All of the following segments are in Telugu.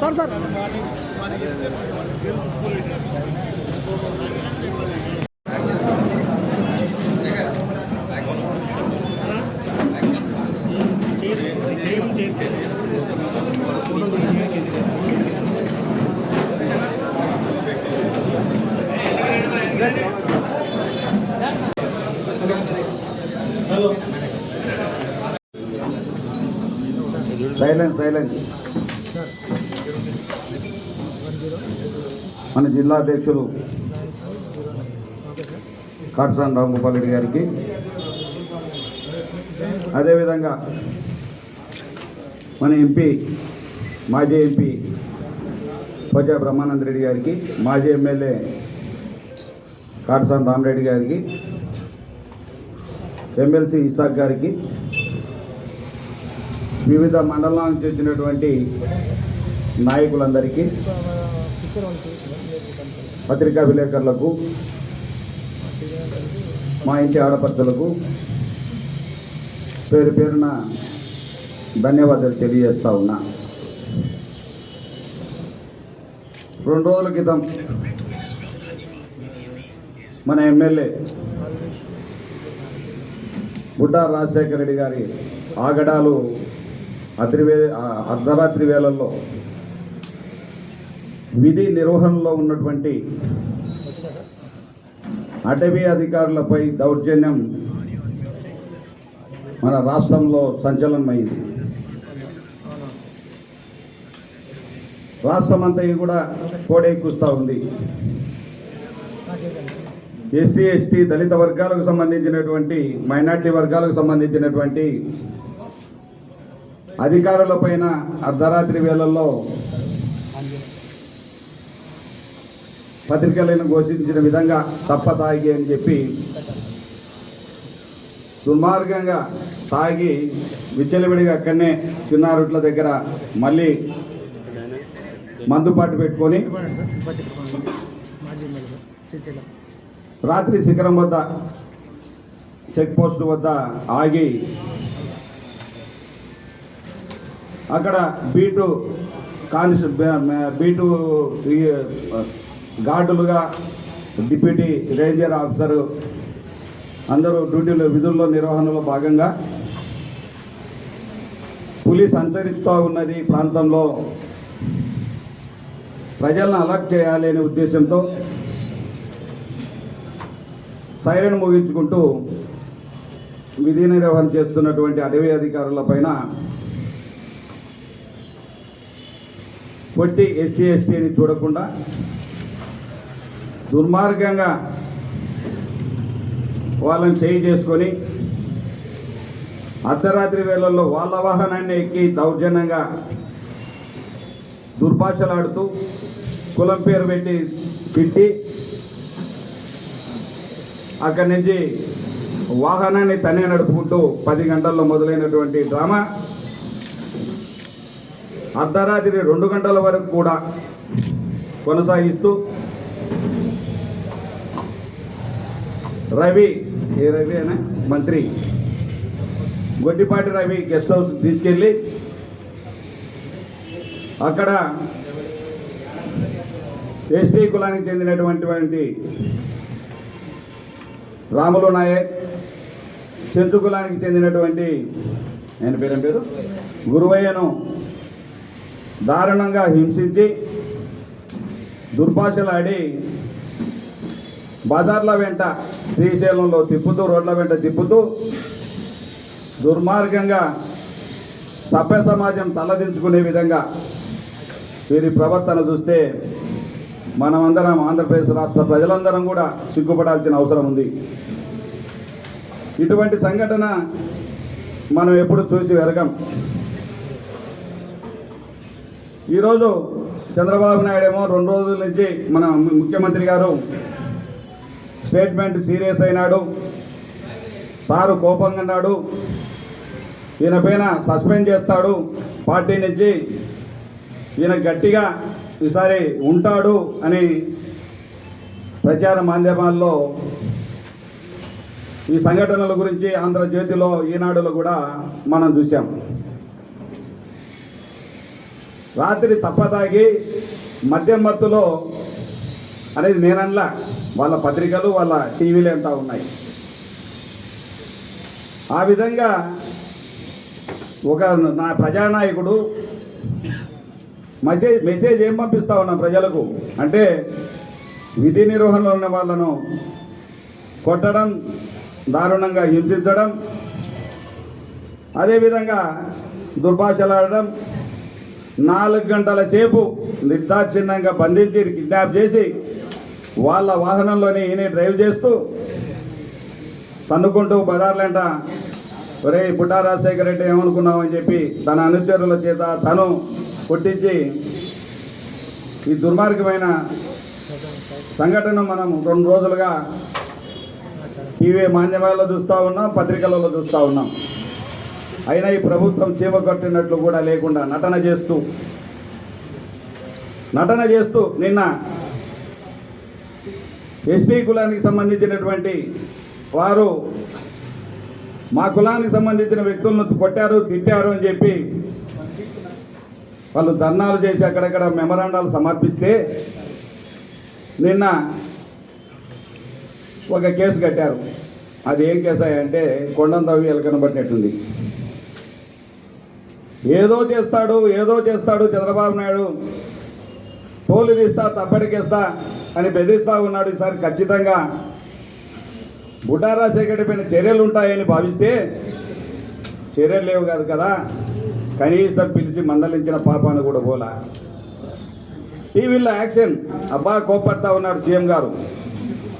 సార్ సార్ సైలెంట్ మన జిల్లా అధ్యక్షులు కాటసాని రామగోపాల్ రెడ్డి గారికి. అదేవిధంగా మన ఎంపీ మాజీ ఎంపీ ప్రజా బ్రహ్మానంద రెడ్డి గారికి మాజీ ఎమ్మెల్యే కాటసాని రామరెడ్డి గారికి ఎమ్మెల్సీ ఇసాక్ గారికి వివిధ మండలాల నుంచి వచ్చినటువంటి నాయకులందరికీ పత్రికా విలేకరులకు మా ఇంటి ఆడపడుతులకు పేరు పేరున ధన్యవాదాలు తెలియజేస్తా ఉన్నా. రెండు రోజుల క్రితం మన ఎమ్మెల్యే బుడ్డా రాజశేఖర రెడ్డి గారి ఆగడాలు అతివే అర్ధరాత్రి వేళల్లో విధి నిర్వహణలో ఉన్నటువంటి అటవీ అధికారులపై దౌర్జన్యం మన రాష్ట్రంలో సంచలనమైంది. రాష్ట్రం అంతా కూడా కోడెక్కుస్తూ ఉంది. ఎస్సీ ఎస్టీ దళిత వర్గాలకు సంబంధించినటువంటి మైనార్టీ వర్గాలకు సంబంధించినటువంటి అధికారుల పైన అర్ధరాత్రి వేళల్లో పత్రికలను ఘోషించిన విధంగా తప్ప తాగి అని చెప్పి దుర్మార్గంగా తాగి విచ్చలవిడిగా అక్కడనే చిన్నారుట్ల దగ్గర మళ్ళీ మందుపాటు పెట్టుకొని రాత్రి శిఖరం వద్ద చెక్ పోస్ట్ వద్ద ఆగి అక్కడ బీటు కానిస్ బీటు గార్డులుగా డిప్యూటీ రేంజర్ ఆఫీసరు అందరూ డ్యూటీలో విధుల్లో నిర్వహణలో భాగంగా పులి సంచరిస్తూ ఉన్నది ప్రాంతంలో. ప్రజలను అలర్ట్ చేయాలి అనే ఉద్దేశంతో సైరన్ ముగించుకుంటూ విధి నిర్వహణ చేస్తున్నటువంటి అటవీ అధికారుల పైన కొట్టి ఎస్సీ ఎస్టీని చూడకుండా దుర్మార్గంగా వాళ్ళని చేయి చేసుకొని అర్ధరాత్రి వేళల్లో వాళ్ళ వాహనాన్ని ఎక్కి దౌర్జన్యంగా దుర్భాషలాడుతూ కులం పేరు పెట్టి తిట్టి అక్కడి నుంచి వాహనాన్ని తనే నడుపుకుంటూ పది గంటల్లో మొదలైనటువంటి డ్రామా. అర్ధరాత్రి రెండు గంటల వరకు కూడా కొనసాగిస్తూ రవి ఏ రవి అనే? మంత్రి. గొడ్డిపాటి రవి గెస్ట్ హౌస్ తీసుకెళ్ళి అక్కడ ఎస్టీ కులానికి చెందినటువంటి రాములు నాయక్ చెంచు కులానికి చెందినటువంటి ఆయన పేరు పేరు? గురువయ్యను దారుణంగా హింసించి దుర్భాషలాడి బజార్ల వెంట శ్రీశైలంలో తిప్పుతూ రోడ్ల వెంట తిప్పుతూ దుర్మార్గంగా సభ్య సమాజం తలదించుకునే విధంగా వీరి ప్రవర్తన చూస్తే మనమందరం ఆంధ్రప్రదేశ్ రాష్ట్ర ప్రజలందరం కూడా సిగ్గుపడాల్సిన అవసరం ఉంది. ఇటువంటి సంఘటన మనం ఎప్పుడు చూసి వెరగం. ఈరోజు చంద్రబాబు నాయుడు ఏమో రెండు రోజుల నుంచి మన ముఖ్యమంత్రి గారు స్టేట్మెంట్ సీరియస్ అయినాడు. సారు కోపంగా ఉన్నాడు. ఈయన పైన సస్పెండ్ చేస్తాడు. పార్టీ నుంచి ఈయన గట్టిగా ఈసారి ఉంటాడు అని ప్రచార మాధ్యమాల్లో ఈ సంఘటనల గురించి ఆంధ్రజ్యోతిలో ఈనాడులో కూడా మనం చూసాం రాత్రి తప్పతాగి మద్యం మత్తులో అనేది నేనన్లా వాళ్ళ పత్రికలు వాళ్ళ టీవీలు ఎంత ఉన్నాయి. ఆ విధంగా ఒక నా ప్రజానాయకుడు మెసేజ్ మెసేజ్ ఏం పంపిస్తా ఉన్నాం ప్రజలకు? అంటే విధి నిర్వహణలో ఉన్న వాళ్ళను కొట్టడం దారుణంగా హింసించడం అదేవిధంగా దుర్భాషలాడడం నాలుగు గంటల సేపు నిర్దాక్షిణ్యంగా బంధించి కిడ్నాప్ చేసి వాళ్ళ వాహనంలోనే ఈయన డ్రైవ్ చేస్తూ తన్నుకుంటూ బజార్లంట ఒరే పుట్టా రాజశేఖర రెడ్డి ఏమనుకున్నావు? అని చెప్పి తన అనుచరుల చేత తను కొట్టించి ఈ దుర్మార్గమైన సంఘటన మనం రెండు రోజులుగా టీవీ మాధ్యమాల్లో చూస్తూ ఉన్నాం పత్రికలలో చూస్తూ ఉన్నాం. అయినా ఈ ప్రభుత్వం చీమ కట్టినట్లు కూడా లేకుండా నటన చేస్తూ నటన చేస్తూ నిన్న ఎస్టీ కులానికి సంబంధించినటువంటి వారు మా కులానికి సంబంధించిన వ్యక్తులను కొట్టారు తిట్టారు అని చెప్పి వాళ్ళు ధర్నాలు చేసి అక్కడక్కడ మెమరాండాలు సమర్పిస్తే నిన్న ఒక కేసు కట్టారు. అది ఏం కేసు అంటే కొండం తవ్వి కనబడినట్టుంది. ఏదో చేస్తాడు ఏదో చేస్తాడు చంద్రబాబు నాయుడు. తోలు ఇస్తా తప్పటికేస్తా అని బెదిరిస్తా ఉన్నాడు ఈసారి ఖచ్చితంగా. బుడ్డా రాజశేఖర్ పైన చర్యలు ఉంటాయని భావిస్తే చర్యలు లేవు కాదు కదా. కనీసం పిలిచి మందలించిన పాపాను కూడా పోలా. టీవీలో యాక్షన్. అబ్బా కోపడతా ఉన్నారు సీఎం గారు.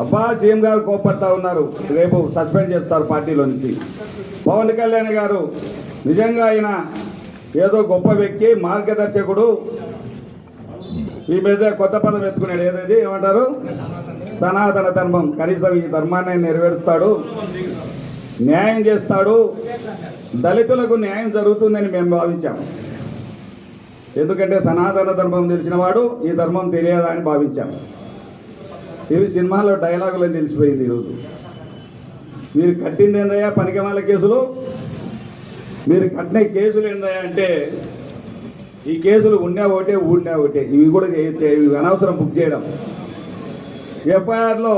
అబ్బా సీఎం గారు కోపడతా ఉన్నారు. రేపు సస్పెండ్ చేస్తారు పార్టీలో నుంచి పవన్ కళ్యాణ్ గారు నిజంగా ఆయన ఏదో గొప్ప వ్యక్తి మార్గదర్శకుడు ఈ మీద కొత్త పదం ఎత్తుకున్నాడు. ఏదైతే ఏమంటారు? సనాతన ధర్మం. కనీసం ఈ ధర్మాన్ని నెరవేరుస్తాడు న్యాయం చేస్తాడు. దళితులకు న్యాయం జరుగుతుందని మేము భావించాం. ఎందుకంటే సనాతన ధర్మం తెలిసిన వాడు ఈ ధర్మం తెలియదా అని భావించాం. ఇవి సినిమాలో డైలాగులు తెలిసిపోయింది ఈరోజు. మీరు కట్టింది ఏందయ్యా? పనికిమాల కేసులు. మీరు కట్టిన కేసులు ఏందయ్యా అంటే ఈ కేసులు ఉన్నా ఒకటే ఊడినా ఒకటే. ఇవి కూడా ఇవి అనవసరం బుక్ చేయడం. ఎఫ్ఐఆర్లో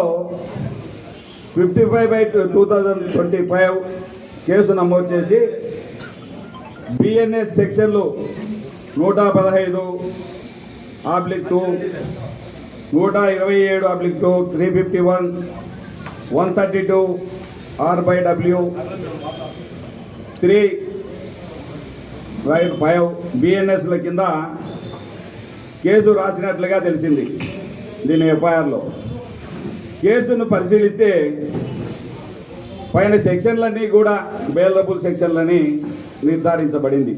fifty five by two thousand twenty five case నమోదు చేసి బిఎన్ఎస్ సెక్షన్లు నూట పదహైదు ఆబ్లిక్ టూ నూట ఇరవై ఏడు oblique two three fifty one one thirty two R by W three five బిఎన్ఎస్ల కింద కేసు రాసినట్లుగా తెలిసింది దీని ఎఫ్ఐఆర్లో. కేసును పరిశీలిస్తే పైన సెక్షన్లన్నీ కూడా బెయిలబుల్ సెక్షన్లని నిర్ధారించబడింది.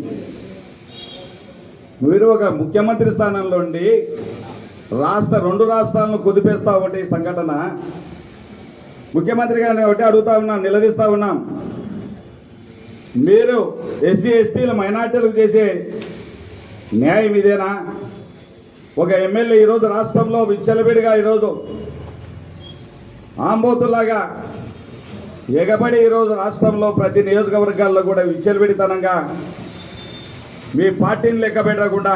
మీరు ఒక ముఖ్యమంత్రి స్థానంలో ఉండి రాష్ట్ర రెండు రాష్ట్రాలను కుదిపేస్తా ఒకటి సంఘటన. ముఖ్యమంత్రి గారిని ఒకటి అడుగుతా ఉన్నాం నిలదీస్తా ఉన్నాం. మీరు ఎస్సీ ఎస్టీల మైనార్టీలకు చేసే న్యాయం ఇదేనా? ఒక ఎమ్మెల్యే ఈరోజు రాష్ట్రంలో విచ్చలవిడిగా ఈరోజు ఆంబోతులాగా ఎగబడి ఈరోజు రాష్ట్రంలో ప్రతి నియోజకవర్గాల్లో కూడా విచ్చలవిడితనంగా మీ పార్టీని లెక్క పెట్టకుండా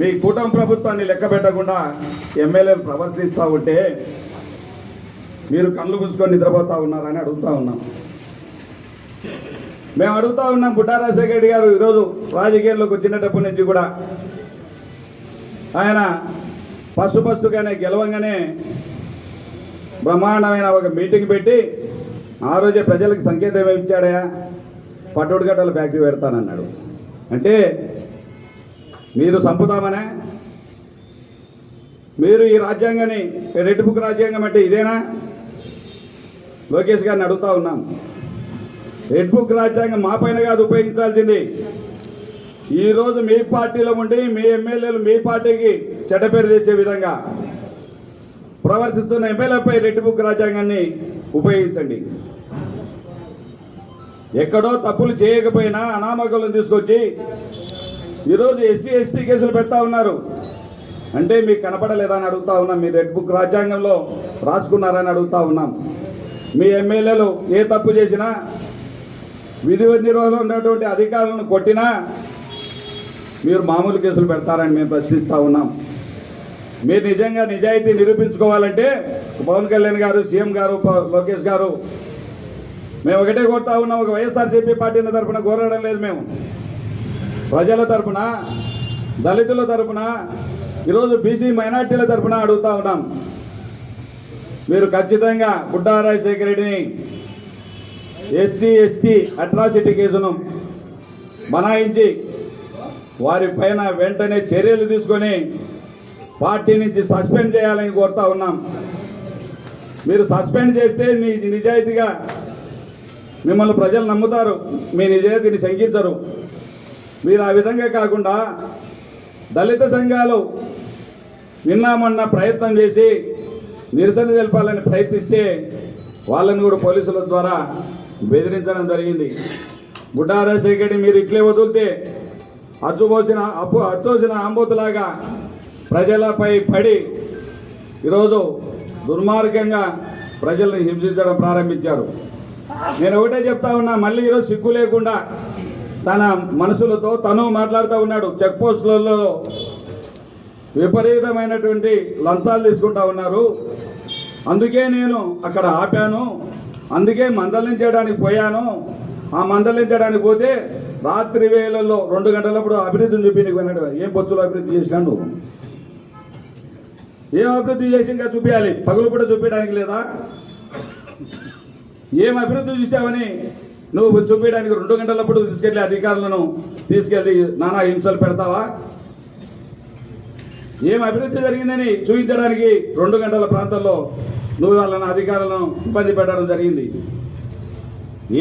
మీ కూటమి ప్రభుత్వాన్ని లెక్క పెట్టకుండా ఎమ్మెల్యేలు ప్రవర్తిస్తూ ఉంటే మీరు కళ్ళు మూసుకొని నిద్రపోతూ ఉన్నారని అడుగుతా ఉన్నాం. మేము అడుగుతా ఉన్నాం బుడ్డా రాజశేఖర రెడ్డి గారు ఈరోజు రాజకీయాల్లోకి వచ్చినప్పటి నుంచి కూడా. ఆయన పసు పసుగానే గెలవంగానే బ్రహ్మాండమైన ఒక మీటింగ్ పెట్టి ఆ రోజే ప్రజలకు సంకేతం ఇచ్చాడయా పట్టుడు గడ్డల ఫ్యాక్టరీ పెడతానన్నాడు. అంటే మీరు సంపుతామనే? మీరు ఈ రాజ్యాంగాన్ని రెడ్ బుక్ రాజ్యాంగం అంటే ఇదేనా? లోకేష్ గారిని అడుగుతా ఉన్నాం. రెడ్ బుక్ రాజ్యాంగం మా పైన కాదు ఉపయోగించాల్సింది. ఈరోజు మీ పార్టీలో ఉండి మీ ఎమ్మెల్యేలు మీ పార్టీకి చెడ్డపేరు తెచ్చే విధంగా ప్రవర్తిస్తున్న ఎమ్మెల్యేపై రెడ్ బుక్ రాజ్యాంగాన్ని ఉపయోగించండి. ఎక్కడో తప్పులు చేయకపోయినా అనామకులను తీసుకొచ్చి ఈరోజు ఎస్సీ ఎస్టీ కేసులు పెడతా ఉన్నారు. అంటే మీకు కనపడలేదా అని అడుగుతా ఉన్నాం. మీ రెడ్ బుక్ రాజ్యాంగంలో రాసుకున్నారని అడుగుతా ఉన్నాం. మీ ఎమ్మెల్యేలు ఏ తప్పు చేసినా విధి నిర్వహణలో ఉన్నటువంటి అధికారులను కొట్టినా మీరు మామూలు కేసులు పెడతారని మేము ప్రశ్నిస్తూ ఉన్నాం. మీరు నిజంగా నిజాయితీ నిరూపించుకోవాలంటే పవన్ కళ్యాణ్ గారు సీఎం గారు లోకేష్ గారు మేము ఒకటే కోరుతా ఉన్నాం ఒక వైఎస్ఆర్సీపీ పార్టీల తరఫున కోరడం లేదు మేము. ప్రజల తరఫున దళితుల తరఫున ఈరోజు బీసీ మైనార్టీల తరఫున అడుగుతా ఉన్నాం. మీరు ఖచ్చితంగా బుడ్డా రాజశేఖర రెడ్డిని ఎస్సీ ఎస్టీ అట్రాసిటీ కేసును బనాయించి వారి పైన వెంటనే చర్యలు తీసుకొని పార్టీ నుంచి సస్పెండ్ చేయాలని కోరుతా ఉన్నాం. మీరు సస్పెండ్ చేస్తే మీ నిజాయితీగా మిమ్మల్ని ప్రజలు నమ్ముతారు మీ నిజాయితీని శంకించరు. మీరు ఆ విధంగా కాకుండా దళిత సంఘాలు విన్నామన్న ప్రయత్నం చేసి నిరసన తెలపాలని ప్రయత్నిస్తే వాళ్ళని కూడా పోలీసుల ద్వారా బెదిరించడం జరిగింది. బుడ్డా రాజశేఖర్ని మీరు ఇట్లే వదిలితే అచ్చుపోసిన అప్పు అచ్చోసిన ఆంబోతులాగా ప్రజలపై పడి ఈరోజు దుర్మార్గంగా ప్రజల్ని హింసించడం ప్రారంభించారు. నేను ఒకటే చెప్తా ఉన్నా మళ్ళీ ఈరోజు సిగ్గు లేకుండా తన మనసులతో తను మాట్లాడుతూ ఉన్నాడు. చెక్ పోస్టులలో విపరీతమైనటువంటి లంచాలు తీసుకుంటా ఉన్నారు. అందుకే నేను అక్కడ ఆపాను. అందుకే మందలించడానికి పోయాను. ఆ మందలించడానికి పోతే రాత్రి వేళల్లో రెండు గంటలప్పుడు అభివృద్ధిని చూపి నీకు అన్నాడు. ఏం బొచ్చులో అభివృద్ధి చేసినా నువ్వు? ఏం అభివృద్ధి చేసి ఇంకా చూపించాలి పగులు కూడా చూపించడానికి లేదా? ఏం అభివృద్ధి చూసావని నువ్వు చూపించడానికి రెండు గంటలప్పుడు తీసుకెళ్ళి అధికారులను తీసుకెళ్ళి నానా హింసలు పెడతావా? ఏం అభివృద్ధి జరిగిందని చూపించడానికి రెండు గంటల ప్రాంతంలో నువ్వు వాళ్ళని అధికారులను ఇబ్బంది పెట్టడం జరిగింది.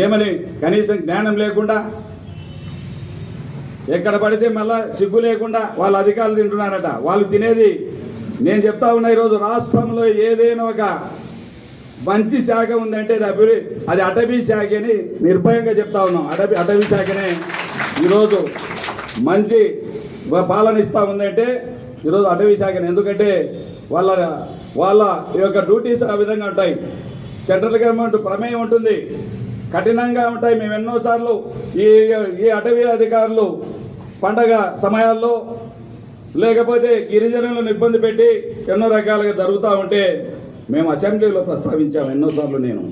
ఏమని కనీసం జ్ఞానం లేకుండా ఎక్కడ పడితే మళ్ళా సిగ్గు లేకుండా వాళ్ళ అధికారులు తింటున్నారట. వాళ్ళు తినేది నేను చెప్తా ఉన్నా ఈరోజు రాష్ట్రంలో ఏదైనా ఒక మంచి శాఖ ఉందంటే అది అభివృద్ధి అది అటవీ శాఖ అని నిర్భయంగా చెప్తా ఉన్నాం. అటవీ అటవీ శాఖనే ఈరోజు మంచి పాలన ఇస్తా ఉందంటే ఈరోజు అటవీ శాఖని. ఎందుకంటే వాళ్ళ వాళ్ళ యొక్క డ్యూటీస్ ఆ విధంగా ఉంటాయి. సెంట్రల్ గవర్నమెంట్ ప్రమేయం ఉంటుంది. కఠినంగా ఉంటాయి. మేము ఎన్నోసార్లు ఈ ఈ అటవీ అధికారులు పండగ సమయాల్లో లేకపోతే గిరిజనులను ఇబ్బంది పెట్టి ఎన్నో రకాలుగా జరుగుతూ ఉంటే మేము అసెంబ్లీలో ప్రస్తావించాము ఎన్నోసార్లు నేను.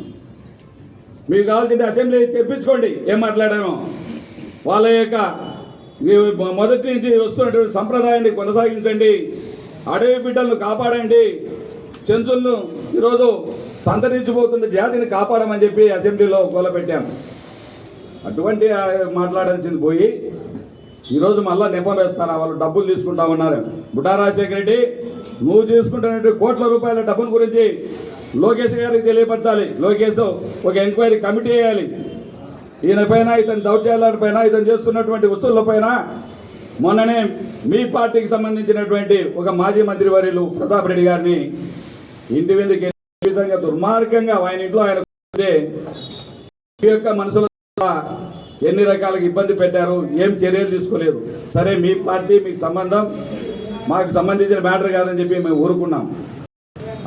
మీకు కావాల్సింటే అసెంబ్లీ తెప్పించుకోండి. ఏం మాట్లాడామో వాళ్ళ యొక్క మొదటి నుంచి వస్తున్నటువంటి సంప్రదాయాన్ని కొనసాగించండి. అడవి బిడ్డలను కాపాడండి. చెంచులను ఈరోజు సంతరించిపోతున్న జాతిని కాపాడమని చెప్పి అసెంబ్లీలో గోలపెట్టాం అటువంటి మాట్లాడాల్సింది పోయి ఈరోజు మళ్ళా నెపం వేస్తారా వాళ్ళు? డబ్బులు తీసుకుంటా ఉన్నారు బుడ్డా రాజశేఖర రెడ్డి నువ్వు తీసుకుంటున్నటువంటి కోట్ల రూపాయల డబ్బుల గురించి లోకేష్ గారికి తెలియపరచాలి. లోకేష్ ఒక ఎంక్వైరీ కమిటీ వేయాలి. ఈయన పైన ఇతని దౌర్జన్యాల పైన ఇతను చేస్తున్నటువంటి వసూళ్ళ పైన మొన్ననే మీ పార్టీకి సంబంధించినటువంటి ఒక మాజీ మంత్రి వర్యులు ప్రతాప్ రెడ్డి గారిని ఇంటి మీదకి విధంగా దుర్మార్గంగా ఆయన ఇంట్లో ఆయన మీ యొక్క మనసులో ఎన్ని రకాలుగా ఇబ్బంది పెట్టారు ఏం చర్యలు తీసుకోలేదు. సరే మీ పార్టీ మీకు సంబంధం మాకు సంబంధించిన మ్యాటర్ కాదని చెప్పి మేము ఊరుకున్నాం.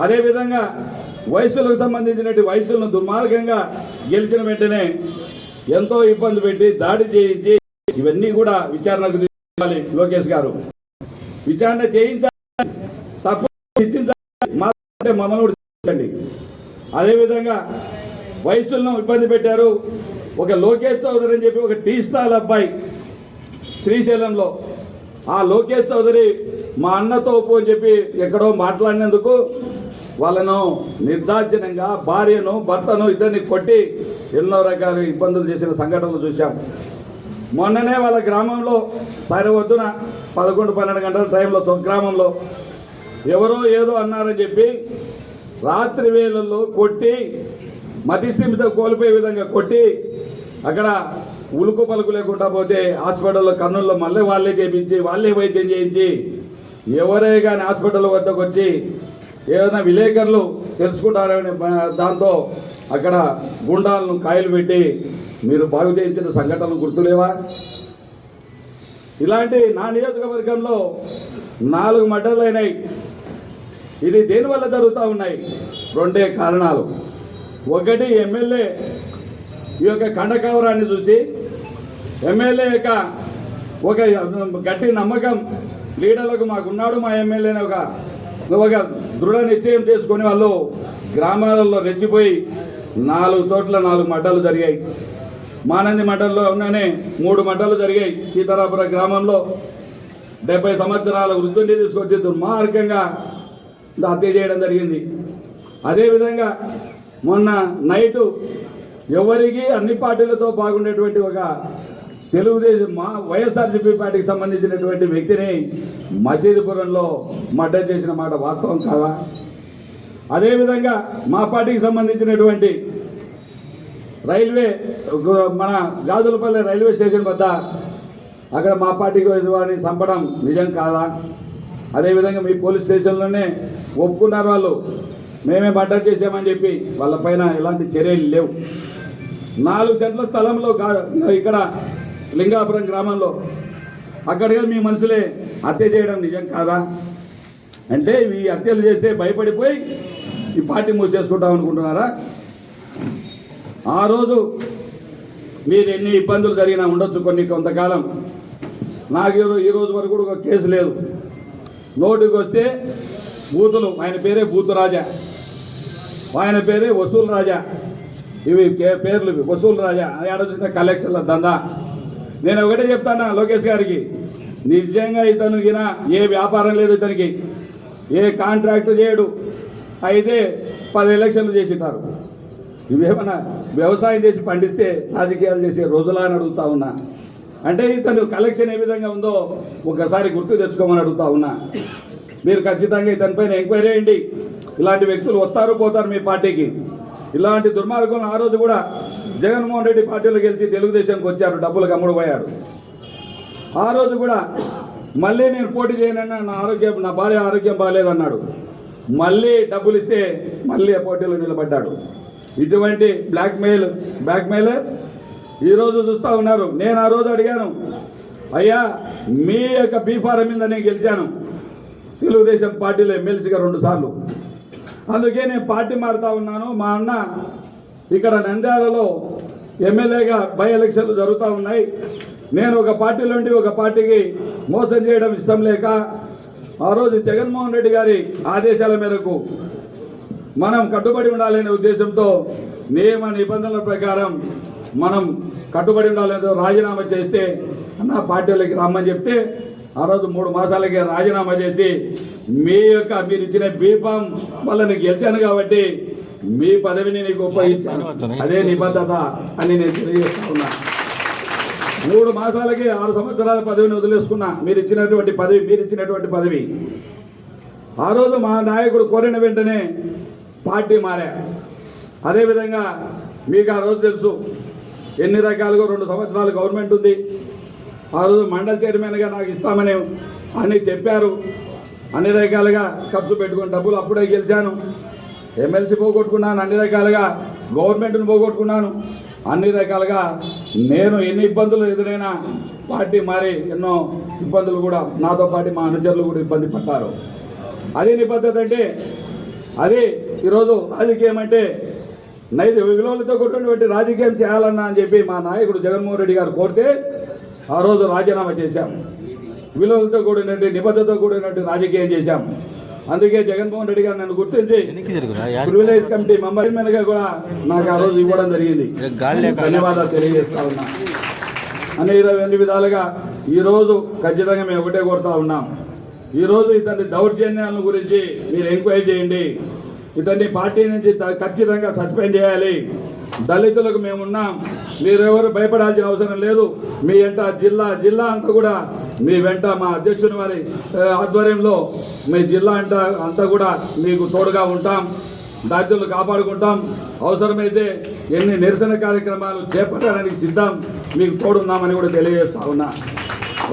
అదేవిధంగా వయసులకు సంబంధించినటువంటి వయసులను దుర్మార్గంగా గెలిచిన వెంటనే ఎంతో ఇబ్బంది పెట్టి దాడి చేయించి ఇవన్నీ కూడా విచారణకు తీసుకోవాలి లోకేష్ గారు. విచారణ చేయించాలి తప్పు అంటే మమ్మల్ని కూడా అదేవిధంగా వయసులను ఇబ్బంది పెట్టారు. ఒక లోకేష్ చౌదరి అని చెప్పి ఒక టీ స్టాల్ అబ్బాయి శ్రీశైలంలో. ఆ లోకేష్ చౌదరి మా అన్నతో ఒప్పు అని చెప్పి ఎక్కడో మాట్లాడినందుకు వాళ్ళను నిర్దాచనంగా భార్యను భర్తను ఇద్దరిని కొట్టి ఎన్నో రకాల ఇబ్బందులు చేసిన సంఘటనలు చూశాం. మొన్ననే వాళ్ళ గ్రామంలో సరే వద్దున పదకొండు పన్నెండు గంటల టైంలో గ్రామంలో ఎవరో ఏదో అన్నారని చెప్పి రాత్రి వేళల్లో కొట్టి మతిస్థిమిత కోల్పోయే విధంగా కొట్టి అక్కడ ఉలుకు పలుకు లేకుండా పోతే హాస్పిటల్లో కర్నూలులో మళ్ళీ వాళ్ళే చేయించి వాళ్ళే వైద్యం చేయించి ఎవరే కానీ హాస్పిటల్ వద్దకు వచ్చి ఏదైనా విలేకరులు తెలుసుకుంటారనే దాంతో అక్కడ గుండాలను కాయలు పెట్టి మీరు బాగు చేయించిన సంఘటనలు గుర్తులేవా? ఇలాంటి నా నియోజకవర్గంలో నాలుగు మర్డర్లు అయినాయి. ఇది దేనివల్ల జరుగుతూ ఉన్నాయి? రెండే కారణాలు. ఒకటి ఎమ్మెల్యే ఈ యొక్క కండకవరాన్ని చూసి ఎమ్మెల్యే యొక్క ఒక గట్టి నమ్మకం లీడర్లకు మాకున్నాడు మా ఎమ్మెల్యేని ఒక ఒక దృఢ నిశ్చయం చేసుకొని వాళ్ళు గ్రామాలలో రెచ్చిపోయి నాలుగు చోట్ల నాలుగు మడ్డలు జరిగాయి. మానంది మండలంలో ఉన్ననే మూడు మండలు జరిగాయి. సీతారాపుర గ్రామంలో డెబ్బై సంవత్సరాల వృద్ధుని తీసుకొచ్చి దుర్మార్గంగా హత్య చేయడం జరిగింది. అదేవిధంగా మొన్న నైటు ఎవరికి అన్ని పార్టీలతో బాగుండేటువంటి ఒక తెలుగుదేశం మా వైఎస్ఆర్సీపీ పార్టీకి సంబంధించినటువంటి వ్యక్తిని మసీదుపురంలో మర్డర్ చేసిన మాట వాస్తవం కాదా? అదేవిధంగా మా పార్టీకి సంబంధించినటువంటి రైల్వే మన గాజులపల్లి రైల్వే స్టేషన్ వద్ద అక్కడ మా పార్టీకి వేసిన వాడిని చంపడం నిజం కాదా? అదేవిధంగా మీ పోలీస్ స్టేషన్లోనే ఒప్పుకున్నారు వాళ్ళు. మేమే మర్డర్ చేసామని చెప్పి వాళ్ళ పైన ఎలాంటి చర్యలు లేవు. నాలుగు సెంట్ల స్థలంలో ఇక్కడ లింగాపురం గ్రామంలో అక్కడికి మీ మనుషులే హత్య చేయడం నిజం కాదా? అంటే ఈ హత్యలు చేస్తే భయపడిపోయి ఈ పార్టీ మూసేసుకుంటాం అనుకుంటున్నారా? ఆ రోజు మీరు ఎన్ని ఇబ్బందులు జరిగినా ఉండొచ్చు కొన్ని కొంతకాలం. నాకు ఈ రోజు వరకు కూడా ఒక కేసు లేదు. నోటికి వస్తే బూతులు. ఆయన పేరే బూతు రాజా. ఆయన పేరే వసూలు రాజా. ఇవి పేర్లు ఇవి. వసూలు రాజా. ఏడొచ్చిన కలెక్షన్ల దందా. నేను ఒకటే చెప్తానా లోకేష్ గారికి. నిజంగా ఇతను ఏ వ్యాపారం లేదు ఇతనికి. ఏ కాంట్రాక్ట్ చేయడు. అయితే పది ఎలక్షన్లు చేసింటారు. ఇవేమన్నా వ్యవసాయం చేసి పండిస్తే రాజకీయాలు చేసే రోజులా అని అడుగుతా ఉన్నా. అంటే ఇతను కలెక్షన్ ఏ విధంగా ఉందో ఒకసారి గుర్తు తెచ్చుకోమని అడుగుతా ఉన్నా. మీరు ఖచ్చితంగా దానిపైన ఎంక్వైరీ చేయండి. ఇలాంటి వ్యక్తులు వస్తారు పోతారు మీ పార్టీకి. ఇలాంటి దుర్మార్గం ఆ రోజు కూడా జగన్మోహన్ రెడ్డి పార్టీలో గెలిచి తెలుగుదేశంకి వచ్చారు డబ్బులకు అమ్ముడు పోయాడు ఆ రోజు కూడా మళ్ళీ నేను పోటీ చేయనన్నా నా ఆరోగ్యం నా భార్య ఆరోగ్యం బాగాలేదన్నాడు. మళ్ళీ డబ్బులు ఇస్తే మళ్ళీ ఆ పోటీలో నిలబడ్డాడు. ఇటువంటి బ్లాక్మెయిల్ బ్లాక్మెయిలర్ ఈరోజు చూస్తూ ఉన్నారు. నేను ఆ రోజు అడిగాను అయ్యా మీ యొక్క బీఫారం మీద నేను గెలిచాను. తెలుగుదేశం పార్టీలో ఎమ్మెల్సీగా రెండుసార్లు అందుకే నేను పార్టీ మారుతా ఉన్నాను. మా అన్న ఇక్కడ నంద్యాలలో ఎమ్మెల్యేగా బై ఎలక్షన్లు జరుగుతూ ఉన్నాయి. నేను ఒక పార్టీ నుండి ఒక పార్టీకి మోసం చేయడం ఇష్టం లేక ఆ రోజు జగన్మోహన్ రెడ్డి గారి ఆదేశాల మేరకు మనం కట్టుబడి ఉండాలనే ఉద్దేశంతో నియమ నిబంధనల ప్రకారం మనం కట్టుబడి ఉండాలేదో రాజీనామా చేస్తే అన్న పార్టీలోకి రమ్మని చెప్తే ఆ రోజు మూడు మాసాలకే రాజీనామా చేసి మీ యొక్క మీరు ఇచ్చిన బీఫామ్ వల్ల నేను గెలిచాను కాబట్టి మీ పదవిని నీకు ఉపయోగించాను అదే నిబద్ధత అని నేను తెలియజేస్తా ఉన్నా. మూడు మాసాలకి ఆరు సంవత్సరాల పదవిని వదిలేసుకున్నా. మీరు ఇచ్చినటువంటి పదవి మీరు ఇచ్చినటువంటి పదవి. ఆ రోజు మా నాయకుడు కోరిన వెంటనే పార్టీ మారా. అదేవిధంగా మీకు ఆ రోజు తెలుసు ఎన్ని రకాలుగా రెండు సంవత్సరాలు గవర్నమెంట్ ఉంది. ఆ రోజు మండల చైర్మన్గా నాకు ఇస్తామని అన్నీ చెప్పారు. అన్ని రకాలుగా ఖర్చు పెట్టుకుని డబ్బులు అప్పుడే గెలిచాను. ఎమ్మెల్సీ పోగొట్టుకున్నాను అన్ని రకాలుగా గవర్నమెంట్ను పోగొట్టుకున్నాను. అన్ని రకాలుగా నేను ఎన్ని ఇబ్బందులు ఎదురైనా పార్టీ మారి ఎన్నో ఇబ్బందులు కూడా నాతో పాటు మా అనుచరులు కూడా ఇబ్బంది పడ్డారు. అదే నిబద్ధత అంటే అది ఈరోజు రాజకీయం అంటే నైదు విలువలతో కూడినటువంటి రాజకీయం చేయాలన్నా అని చెప్పి మా నాయకుడు జగన్మోహన్ రెడ్డి గారు కోరితే ఆ రోజు రాజీనామా చేశాం. విలువలతో కూడినటువంటి నిబద్ధతతో కూడినటువంటి రాజకీయం చేశాం. అందుకే జగన్మోహన్ రెడ్డి గారు నన్ను గుర్తించి ప్రివిలేజ్ కమిటీ మెంబర్గా కూడా నాకు ఆ రోజు ఇవ్వడం జరిగింది. ధన్యవాదాలు తెలియజేస్తా ఉన్నా. అన్ని ఇరవై అన్ని విధాలుగా ఈరోజు ఖచ్చితంగా మేము ఒకటే కోరుతా ఉన్నాం. ఈరోజు ఇతని దౌర్జన్యాల గురించి మీరు ఎంక్వైరీ చేయండి. ఇతన్ని పార్టీ నుంచి ఖచ్చితంగా సస్పెండ్ చేయాలి. దళితులకు మేమున్నాం మీరెవరు భయపడాల్సిన అవసరం లేదు. మీ వెంట జిల్లా జిల్లా అంతా కూడా మీ వెంట మా అధ్యక్షుని వారి ఆధ్వర్యంలో మీ జిల్లా అంట అంతా కూడా మీకు తోడుగా ఉంటాం బాధ్యతలు కాపాడుకుంటాం. అవసరమైతే ఎన్ని నిరసన కార్యక్రమాలు చేపట్టడానికి సిద్ధం మీకు తోడున్నామని కూడా తెలియజేస్తా ఉన్నా.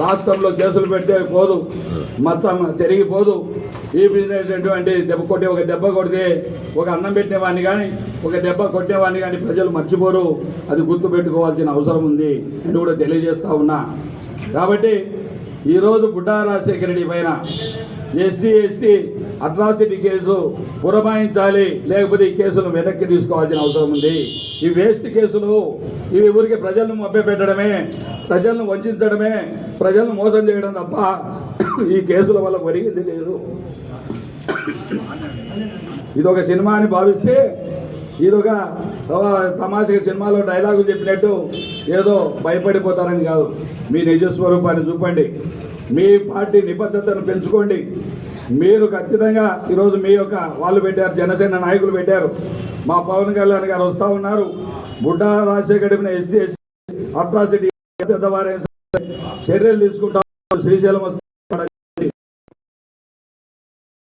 రాష్ట్రంలో కేసులు పెట్టే పోదు మచ్చ చెరిగిపోదు. ఈ విధమైనటువంటి దెబ్బ కొట్టి ఒక దెబ్బ కొడితే ఒక అన్నం పెట్టినవాడిని కానీ ఒక దెబ్బ కొట్టేవాడిని కానీ ప్రజలు మర్చిపోరు. అది గుర్తు పెట్టుకోవాల్సిన అవసరం ఉంది అని కూడా తెలియజేస్తూ ఉన్నా. కాబట్టి ఈరోజు బుడ్డా రాజశేఖర రెడ్డి పైన ఎస్సీ ఎస్టీ అట్రాసిటీ కేసు పురమాయించాలి లేకపోతే ఈ కేసులు వెనక్కి తీసుకోవాల్సిన అవసరం ఉంది. ఈ వేస్ట్ కేసులు ఇవి ఊరికి ప్రజలను మభ్యపెట్టడమే ప్రజలను వంచడమే ప్రజలను మోసం చేయడం తప్ప ఈ కేసుల వల్ల ఒరిగింది లేదు. ఇది ఒక సినిమా అని భావిస్తే ఇది ఒక తమాషగా సినిమాలో డైలాగులు చెప్పినట్టు ఏదో భయపడిపోతారని కాదు. మీ నిజస్వరూపాన్ని చూపండి. మీ పార్టీ నిబద్ధతను పెంచుకోండి. మీరు ఖచ్చితంగా ఈరోజు మీ యొక్క వాళ్ళు పెట్టారు జనసేన నాయకులు పెట్టారు. మా పవన్ కళ్యాణ్ గారు వస్తూ ఉన్నారు. బుడ్డా రాజశేఖర్ గడిపిన ఎస్సీ ఎస్సీ అట్రాసిటీ పెద్దవారైన చర్యలు తీసుకుంటాం శ్రీశైలం